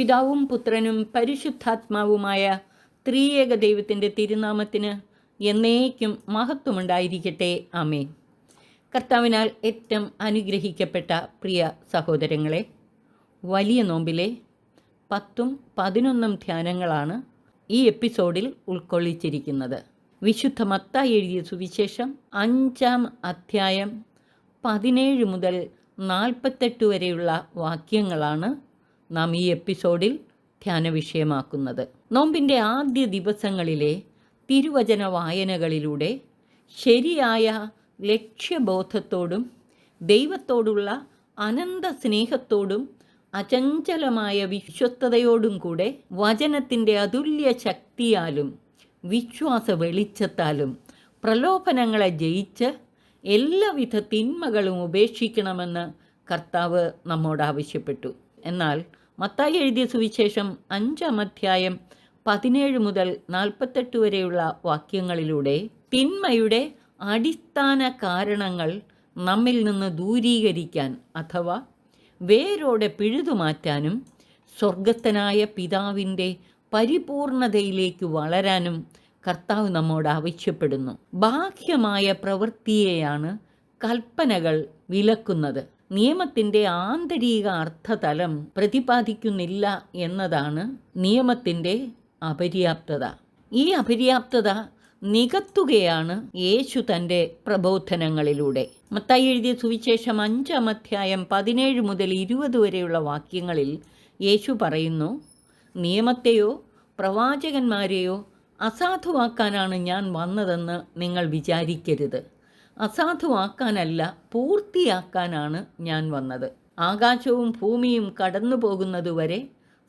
പിതാവും പുത്രനും പരിശുദ്ധാത്മാവുമായ ത്രിയേക ദൈവത്തിന്റെ തിരുനാമത്തിന് എന്നേക്കും മഹത്വമുണ്ടായിരിക്കട്ടെ. ആമേൻ. കർത്താവിനാൽ ഏറ്റവും അനുഗ്രഹിക്കപ്പെട്ട പ്രിയ സഹോദരങ്ങളെ വലിയ നോമ്പിലെ പത്തും പതിനൊന്നും ധ്യാനങ്ങളാണ് ഈ എപ്പിസോഡിൽ ഉൾക്കൊള്ളിച്ചിരിക്കുന്നത്. വിശുദ്ധ മത്ത എഴുതിയ സുവിശേഷം അഞ്ചാം അധ്യായം പതിനേഴ് മുതൽ നാൽപ്പത്തെട്ട് വരെയുള്ള വാക്യങ്ങളാണ് നാം ഈ എപ്പിസോഡിൽ ധ്യാന വിഷയമാക്കുന്നത് നോമ്പിന്റെ ആദ്യ ദിവസങ്ങളിലെ തിരുവചന വായനകളിലൂടെ ശരിയായ ലക്ഷ്യബോധത്തോടും ദൈവത്തോടുള്ള അനന്ത സ്നേഹത്തോടും അചഞ്ചലമായ വിശ്വസ്തയോടും കൂടെ വചനത്തിന്റെ അതുല്യ ശക്തിയാലും വിശ്വാസ വെളിച്ചത്താലും പ്രലോഭനങ്ങളെ ജയിച്ച് എല്ലാവിധ തിന്മകളും ഉപേക്ഷിക്കണമെന്ന് കർത്താവ് നമ്മോട് ആവശ്യപ്പെട്ടു. എന്നാൽ മത്തായി എഴുതിയ സുവിശേഷം അഞ്ചാം അധ്യായം പതിനേഴ് മുതൽ നാൽപ്പത്തെട്ട് വരെയുള്ള വാക്യങ്ങളിലൂടെ തിന്മയുടെ അടിസ്ഥാന കാരണങ്ങൾ നമ്മിൽ നിന്ന് ദൂരീകരിക്കാൻ അഥവാ വേരോടെ പിഴുതുമാറ്റാനും സ്വർഗസ്ഥനായ പിതാവിന്റെ പരിപൂർണതയിലേക്ക് വളരാനും കർത്താവ് നമ്മോട് ആവശ്യപ്പെടുന്നു. ബാഹ്യമായ പ്രവൃത്തിയെയാണ് കൽപ്പനകൾ വിലക്കുന്നത്. നിയമത്തിന്റെ ആന്തരിക അർത്ഥതലം പ്രതിപാദിക്കുന്നില്ല എന്നതാണ് നിയമത്തിന്റെ അപര്യാപ്തത. ഈ അപര്യാപ്തത നികത്തുകയാണ് യേശു തന്റെ പ്രബോധനങ്ങളിലൂടെ. മത്തായി എഴുതിയ സുവിശേഷം അഞ്ചാം അധ്യായം പതിനേഴ് മുതൽ ഇരുപത് വരെയുള്ള വാക്യങ്ങളിൽ യേശു പറയുന്നു നിയമത്തെയോ പ്രവാചകന്മാരെയോ അസാധുവാക്കാനാണ് ഞാൻ വന്നതെന്ന് നിങ്ങൾ വിചാരിക്കരുത്. അസാധുവാക്കാനല്ല പൂർത്തിയാക്കാനാണ് ഞാൻ വന്നത്. ആകാശവും ഭൂമിയും കടന്നു പോകുന്നതുവരെ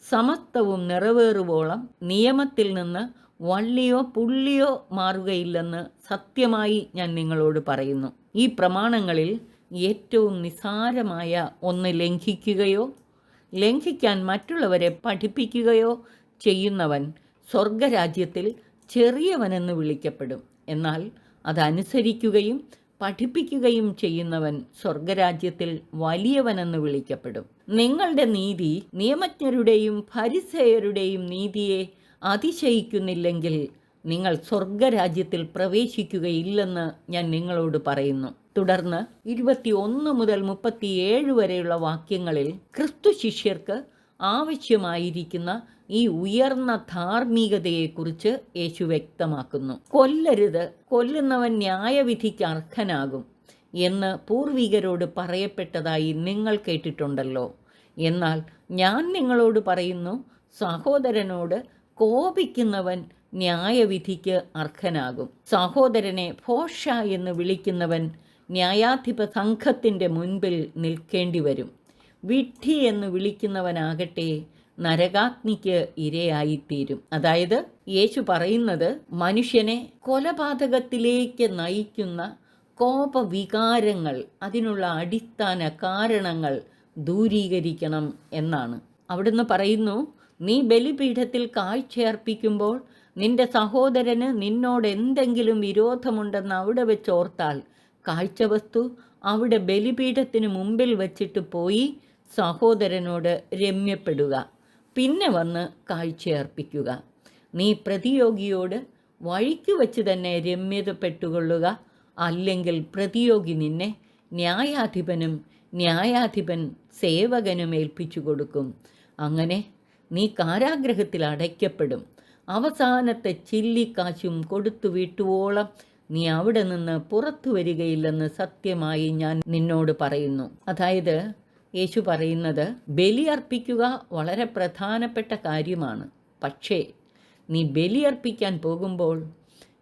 സമസ്തവും നിറവേറുവോളം നിയമത്തിൽ നിന്ന് വള്ളിയോ പുള്ളിയോ മാറുകയില്ലെന്ന് സത്യമായി ഞാൻ നിങ്ങളോട് പറയുന്നു. ഈ പ്രമാണങ്ങളിൽ ഏറ്റവും നിസാരമായ ഒന്ന് ലംഘിക്കുകയോ ലംഘിക്കാൻ മറ്റുള്ളവരെ പഠിപ്പിക്കുകയോ ചെയ്യുന്നവൻ സ്വർഗരാജ്യത്തിൽ ചെറിയവനെന്ന് വിളിക്കപ്പെടും. എന്നാൽ അതനുസരിക്കുകയും പഠിപ്പിക്കുകയും ചെയ്യുന്നവൻ സ്വർഗരാജ്യത്തിൽ വലിയവനെന്ന് വിളിക്കപ്പെടും. നിങ്ങളുടെ നീതി നിയമജ്ഞരുടെയും പരിസയരുടെയും നീതിയെ അതിശയിക്കുന്നില്ലെങ്കിൽ നിങ്ങൾ സ്വർഗരാജ്യത്തിൽ പ്രവേശിക്കുകയില്ലെന്ന് ഞാൻ നിങ്ങളോട് പറയുന്നു. തുടർന്ന് ഇരുപത്തി ഒന്ന് മുതൽ മുപ്പത്തിയേഴ് വരെയുള്ള വാക്യങ്ങളിൽ ക്രിസ്തു ശിഷ്യർക്ക് ആവശ്യമായിരിക്കുന്ന ഈ ഉയർന്ന ധാർമ്മികതയെക്കുറിച്ച് യേശു വ്യക്തമാക്കുന്നു. കൊല്ലരുത് കൊല്ലുന്നവൻ ന്യായവിധിക്ക് അർഹനാകും എന്ന് പൂർവികരോട് പറയപ്പെട്ടതായി നിങ്ങൾ കേട്ടിട്ടുണ്ടല്ലോ. എന്നാൽ ഞാൻ നിങ്ങളോട് പറയുന്നു സഹോദരനോട് കോപിക്കുന്നവൻ ന്യായവിധിക്ക് അർഹനാകും. സഹോദരനെ ഫോഷ എന്ന് വിളിക്കുന്നവൻ ന്യായാധിപ സംഘത്തിന്റെ മുൻപിൽ നിൽക്കേണ്ടി വരും വിഡ്ഢി എന്ന് വിളിക്കുന്നവനാകട്ടെ നരകാഗ്നിക്ക് ഇരയായിത്തീരും. അതായത് യേശു പറയുന്നത് മനുഷ്യനെ കൊലപാതകത്തിലേക്ക് നയിക്കുന്ന കോപവികാരങ്ങൾ അതിനുള്ള അടിസ്ഥാന കാരണങ്ങൾ ദൂരീകരിക്കണം എന്നാണ്. അവിടുന്ന് പറയുന്നു നീ ബലിപീഠത്തിൽ കാഴ്ചയർപ്പിക്കുമ്പോൾ നിന്റെ സഹോദരന് നിന്നോട് എന്തെങ്കിലും വിരോധമുണ്ടെന്ന് അവിടെ വെച്ച് ഓർത്താൽ കാഴ്ചവസ്തു അവിടെ ബലിപീഠത്തിന് മുമ്പിൽ വച്ചിട്ട് പോയി സഹോദരനോട് രമ്യപ്പെടുക. പിന്നെ വന്ന് കാഴ്ചയർപ്പിക്കുക. നീ പ്രതിയോഗിയോട് വഴിക്ക് വച്ച് തന്നെ രമ്യതപ്പെട്ടുകൊള്ളുക. അല്ലെങ്കിൽ പ്രതിയോഗി നിന്നെ ന്യായാധിപനും ന്യായാധിപൻ സേവകനും ഏൽപ്പിച്ചു കൊടുക്കും അങ്ങനെ നീ കാരാഗ്രഹത്തിൽ അടയ്ക്കപ്പെടും. അവസാനത്തെ ചില്ലിക്കാശും കൊടുത്തു വിട്ടുവോളം നീ അവിടെ നിന്ന് പുറത്തു വരികയില്ലെന്ന് സത്യമായി ഞാൻ നിന്നോട് പറയുന്നു. അതായത് യേശു പറയുന്നത് ബലിയർപ്പിക്കുക വളരെ പ്രധാനപ്പെട്ട കാര്യമാണ്. പക്ഷേ നീ ബലി അർപ്പിക്കാൻ പോകുമ്പോൾ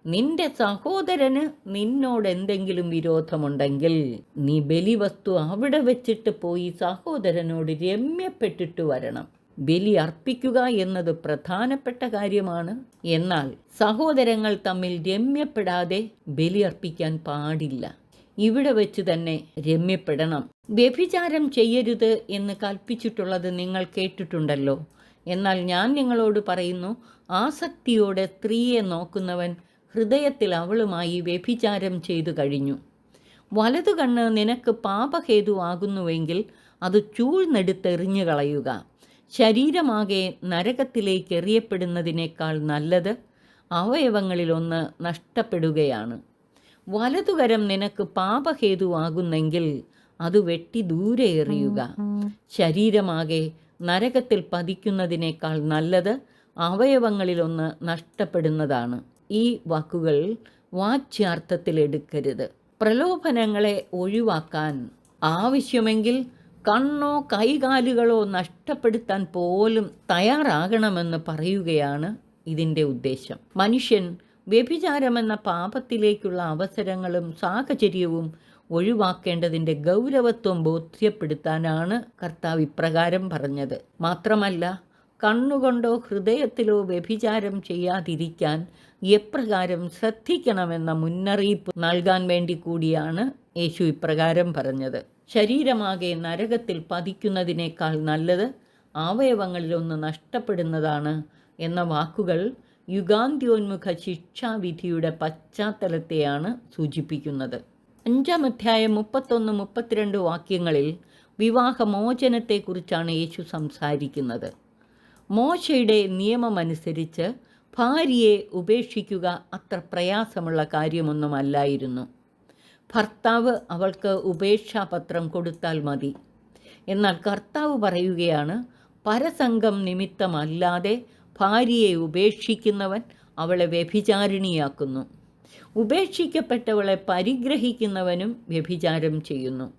നിന്റെ സഹോദരന് നിന്നോട് എന്തെങ്കിലും വിരോധമുണ്ടെങ്കിൽ നീ ബലി വസ്തു അവിടെ വെച്ചിട്ട് പോയി സഹോദരനോട് രമ്യപ്പെട്ടിട്ട് വരണം. ബലി അർപ്പിക്കുക എന്നത് പ്രധാനപ്പെട്ട കാര്യമാണ്. എന്നാൽ സഹോദരങ്ങൾ തമ്മിൽ രമ്യപ്പെടാതെ ബലി അർപ്പിക്കാൻ പാടില്ല. ഇവിടെ വെച്ച് തന്നെ രമ്യപ്പെടണം. വ്യഭിചാരം ചെയ്യരുത് എന്ന് കൽപ്പിച്ചിട്ടുള്ളത് നിങ്ങൾ കേട്ടിട്ടുണ്ടല്ലോ. എന്നാൽ ഞാൻ നിങ്ങളോട് പറയുന്നു ആസക്തിയോടെ സ്ത്രീയെ നോക്കുന്നവൻ ഹൃദയത്തിൽ അവളുമായി വ്യഭിചാരം ചെയ്തു കഴിഞ്ഞു. വലതു കണ്ണ് നിനക്ക് പാപഹേതുവാകുന്നുവെങ്കിൽ അത് ചൂഴ്ന്നെടുത്തെറിഞ്ഞു കളയുക. ശരീരമാകെ നരകത്തിലേക്ക് എറിയപ്പെടുന്നതിനേക്കാൾ നല്ലത് അവയവങ്ങളിലൊന്ന് നഷ്ടപ്പെടുകയാണ്. വലതുകരം നിനക്ക് പാപഹേതുവാകുന്നെങ്കിൽ അത് വെട്ടി ദൂരെ എറിയുക. ശരീരമാകെ നരകത്തിൽ പതിക്കുന്നതിനേക്കാൾ നല്ലത് അവയവങ്ങളിലൊന്ന് നഷ്ടപ്പെടുന്നതാണ്. ഈ വാക്കുകൾ വാച്യാർത്ഥത്തിൽ എടുക്കരുത്. പ്രലോഭനങ്ങളെ ഒഴിവാക്കാൻ ആവശ്യമെങ്കിൽ കണ്ണോ കൈകാലുകളോ നഷ്ടപ്പെടുത്താൻ പോലും തയ്യാറാകണമെന്ന് പറയുകയാണ് ഇതിന്റെ ഉദ്ദേശം. മനുഷ്യൻ വ്യഭിചാരമെന്ന പാപത്തിലേക്കുള്ള അവസരങ്ങളും സാഹചര്യവും ഒഴിവാക്കേണ്ടതിന്റെ ഗൗരവത്വം ബോധ്യപ്പെടുത്താനാണ് കർത്താവ് ഇപ്രകാരം പറഞ്ഞത്. മാത്രമല്ല കണ്ണുകൊണ്ടോ ഹൃദയത്തിലോ വ്യഭിചാരം ചെയ്യാതിരിക്കാൻ എപ്രകാരം ശ്രദ്ധിക്കണമെന്ന മുന്നറിയിപ്പ് നൽകാൻ വേണ്ടി കൂടിയാണ് യേശു ഇപ്രകാരം പറഞ്ഞത്. ശരീരമാകെ നരകത്തിൽ പതിക്കുന്നതിനേക്കാൾ നല്ലത് അവയവങ്ങളിലൊന്ന് നഷ്ടപ്പെടുന്നതാണ് എന്ന വാക്കുകൾ യുഗാന്ത്യോന്മുഖ ശിക്ഷാവിധിയുടെ പശ്ചാത്തലത്തെയാണ് സൂചിപ്പിക്കുന്നത്. അഞ്ചാം അധ്യായം മുപ്പത്തൊന്ന് മുപ്പത്തിരണ്ട് വാക്യങ്ങളിൽ വിവാഹമോചനത്തെക്കുറിച്ചാണ് യേശു സംസാരിക്കുന്നത്. മോശയുടെ നിയമമനുസരിച്ച് ഭാര്യയെ ഉപേക്ഷിക്കുക അത്ര പ്രയാസമുള്ള കാര്യമൊന്നുമല്ലായിരുന്നു. ഭർത്താവ് അവൾക്ക് ഉപേക്ഷാപത്രം കൊടുത്താൽ മതി. എന്നാൽ കർത്താവ് പറയുകയാണ് പരസംഗം നിമിത്തമല്ലാതെ ഭാര്യയെ ഉപേക്ഷിക്കുന്നവൻ അവളെ വ്യഭിചാരിണിയാക്കുന്നു. ഉപേക്ഷിക്കപ്പെട്ടവളെ പരിഗ്രഹിക്കുന്നവനും വ്യഭിചാരം ചെയ്യുന്നു.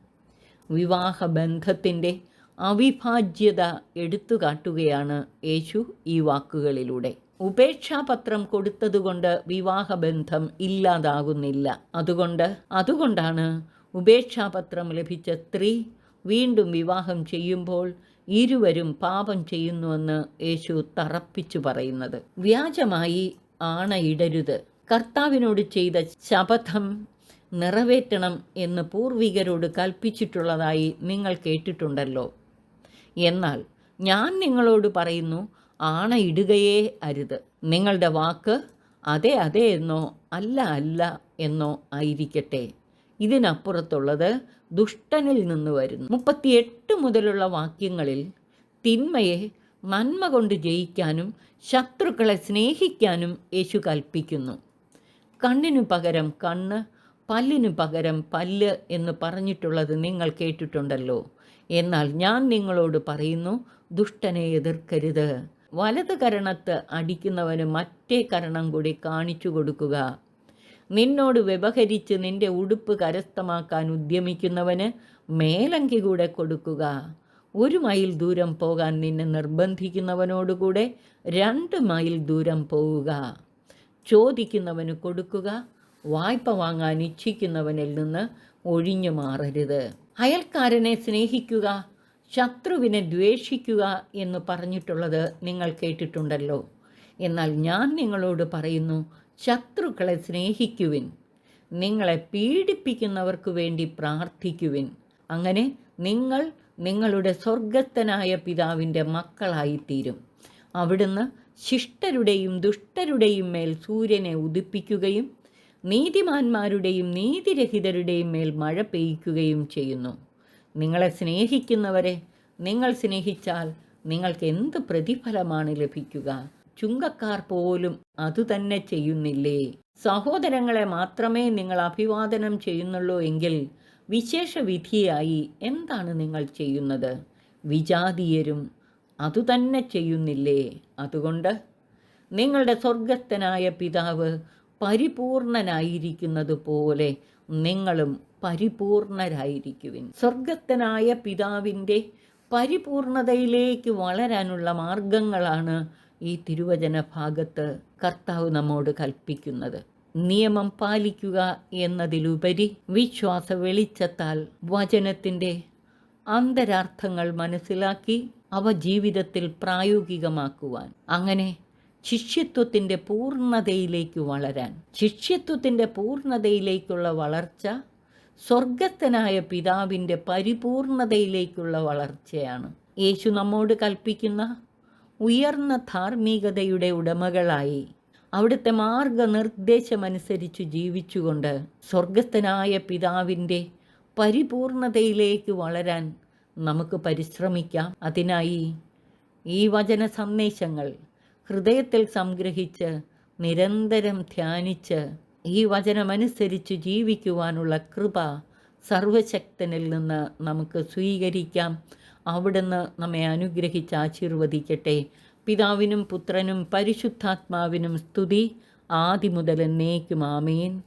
വിവാഹബന്ധത്തിന്റെ അവിഭാജ്യത എടുത്തു കാട്ടുകയാണ് യേശു ഈ വാക്കുകളിലൂടെ. ഉപേക്ഷാപത്രം കൊടുത്തതുകൊണ്ട് വിവാഹബന്ധം ഇല്ലാതാകുന്നില്ല. അതുകൊണ്ട് അതുകൊണ്ടാണ് ഉപേക്ഷാപത്രം ലഭിച്ച സ്ത്രീ വീണ്ടും വിവാഹം ചെയ്യുമ്പോൾ ഇരുവരും പാപം ചെയ്യുന്നുവെന്ന് യേശു തറപ്പിച്ചു പറയുന്നത്. വ്യാജമായി ആണയിടരുത്. കർത്താവിനോട് ചെയ്ത ശപഥം നിറവേറ്റണം എന്ന് പൂർവികരോട് കൽപ്പിച്ചിട്ടുള്ളതായി നിങ്ങൾ കേട്ടിട്ടുണ്ടല്ലോ. എന്നാൽ ഞാൻ നിങ്ങളോട് പറയുന്നു ആണ ആണയിടുകയേ അരുത്. നിങ്ങളുടെ വാക്ക് അതെ അതെ എന്നോ അല്ല അല്ല എന്നോ ആയിരിക്കട്ടെ. ഇതിനപ്പുറത്തുള്ളത് ദുഷ്ടനിൽ നിന്ന് വരുന്നു. മുപ്പത്തിയെട്ട് മുതലുള്ള വാക്യങ്ങളിൽ തിന്മയെ നന്മ കൊണ്ട് ജയിക്കാനും ശത്രുക്കളെ സ്നേഹിക്കാനും യേശു കൽപ്പിക്കുന്നു. കണ്ണിനു പകരം കണ്ണ് പല്ലിനു പകരം പല്ല് എന്ന് പറഞ്ഞിട്ടുള്ളത് നിങ്ങൾ കേട്ടിട്ടുണ്ടല്ലോ. എന്നാൽ ഞാൻ നിങ്ങളോട് പറയുന്നു ദുഷ്ടനെ എതിർക്കരുത്. വലത് കരണത്ത് അടിക്കുന്നവന് മറ്റേ കരണം കൂടി കാണിച്ചു കൊടുക്കുക. നിന്നോട് വ്യവഹരിച്ച് നിന്റെ ഉടുപ്പ് കരസ്ഥമാക്കാൻ ഉദ്യമിക്കുന്നവന് മേലങ്കി കൂടെ കൊടുക്കുക. ഒരു മൈൽ ദൂരം പോകാൻ നിന്നെ നിർബന്ധിക്കുന്നവനോടുകൂടെ രണ്ട് മൈൽ ദൂരം പോവുക. ചോദിക്കുന്നവന് കൊടുക്കുക വായ്പ വാങ്ങാൻ ഇച്ഛിക്കുന്നവനിൽ നിന്ന് ഒഴിഞ്ഞു മാറരുത്. അയൽക്കാരനെ സ്നേഹിക്കുക ശത്രുവിനെ ദ്വേഷിക്കുക എന്ന് പറഞ്ഞിട്ടുള്ളത് നിങ്ങൾ കേട്ടിട്ടുണ്ടല്ലോ. എന്നാൽ ഞാൻ നിങ്ങളോട് പറയുന്നു ശത്രുക്കളെ സ്നേഹിക്കുവിൻ നിങ്ങളെ പീഡിപ്പിക്കുന്നവർക്ക് വേണ്ടി പ്രാർത്ഥിക്കുവിൻ. അങ്ങനെ നിങ്ങൾ നിങ്ങളുടെ സ്വർഗസ്ഥനായ പിതാവിന്റെ മക്കളായിത്തീരും. അവിടുന്ന് ശിഷ്ടരുടെയും ദുഷ്ടരുടെയും മേൽ സൂര്യനെ ഉദിപ്പിക്കുകയും നീതിമാന്മാരുടെയും നീതിരഹിതരുടെയും മേൽ മഴ പെയ്യ്ക്കുകയും ചെയ്യുന്നു. നിങ്ങളെ സ്നേഹിക്കുന്നവരെ നിങ്ങൾ സ്നേഹിച്ചാൽ നിങ്ങൾക്ക് എന്ത് പ്രതിഫലമാണ് ലഭിക്കുക? ചുങ്കക്കാർ പോലും അതുതന്നെ ചെയ്യുന്നില്ലേ? സഹോദരങ്ങളെ മാത്രമേ നിങ്ങൾ അഭിവാദനം ചെയ്യുന്നുള്ളൂ എങ്കിൽ വിശേഷ വിധിയായി എന്താണ് നിങ്ങൾ ചെയ്യുന്നത്? വിജാതീയരും അതുതന്നെ ചെയ്യുന്നില്ലേ? അതുകൊണ്ട് നിങ്ങളുടെ സ്വർഗസ്ഥനായ പിതാവ് പരിപൂർണനായിരിക്കുന്നത് പോലെ നിങ്ങളും പരിപൂർണരായിരിക്കുവിൻ. സ്വർഗസ്ഥനായ പിതാവിന്റെ പരിപൂർണതയിലേക്ക് വളരാനുള്ള മാർഗങ്ങളാണ് ഈ തിരുവചന ഭാഗത്ത് കർത്താവ് നമ്മോട് കൽപ്പിക്കുന്നത്. നിയമം പാലിക്കുക എന്നതിലുപരി വിശ്വാസ വെളിച്ചത്താൽ വചനത്തിന്റെ അന്തരാർത്ഥങ്ങൾ മനസ്സിലാക്കി അവ ജീവിതത്തിൽ പ്രായോഗികമാക്കുവാൻ. അങ്ങനെ ശിഷ്യത്വത്തിന്റെ പൂർണതയിലേക്ക് വളരാൻ. ശിഷ്യത്വത്തിന്റെ പൂർണതയിലേക്കുള്ള വളർച്ച സ്വർഗത്തനായ പിതാവിന്റെ പരിപൂർണതയിലേക്കുള്ള വളർച്ചയാണ്. യേശു നമ്മോട് കൽപ്പിക്കുന്ന ഉയർന്ന ധാർമ്മികതയുടെ ഉടമകളായി അവിടുത്തെ മാർഗനിർദ്ദേശമനുസരിച്ച് ജീവിച്ചുകൊണ്ട് സ്വർഗസ്ഥനായ പിതാവിന്റെ പരിപൂർണതയിലേക്ക് വളരാൻ നമുക്ക് പരിശ്രമിക്കാം. അതിനായി ഈ വചന സന്ദേശങ്ങൾ ഹൃദയത്തിൽ സംഗ്രഹിച്ച് നിരന്തരം ധ്യാനിച്ച് ഈ വചനമനുസരിച്ച് ജീവിക്കുവാനുള്ള കൃപ സർവശക്തനിൽ നിന്ന് നമുക്ക് സ്വീകരിക്കാം. അവിടുന്ന് നമ്മെ അനുഗ്രഹിച്ച് ആശീർവദിക്കട്ടെ. പിതാവിനും പുത്രനും പരിശുദ്ധാത്മാവിനും സ്തുതി. ആദിമുതൽ എന്നേക്കും. ആമേൻ.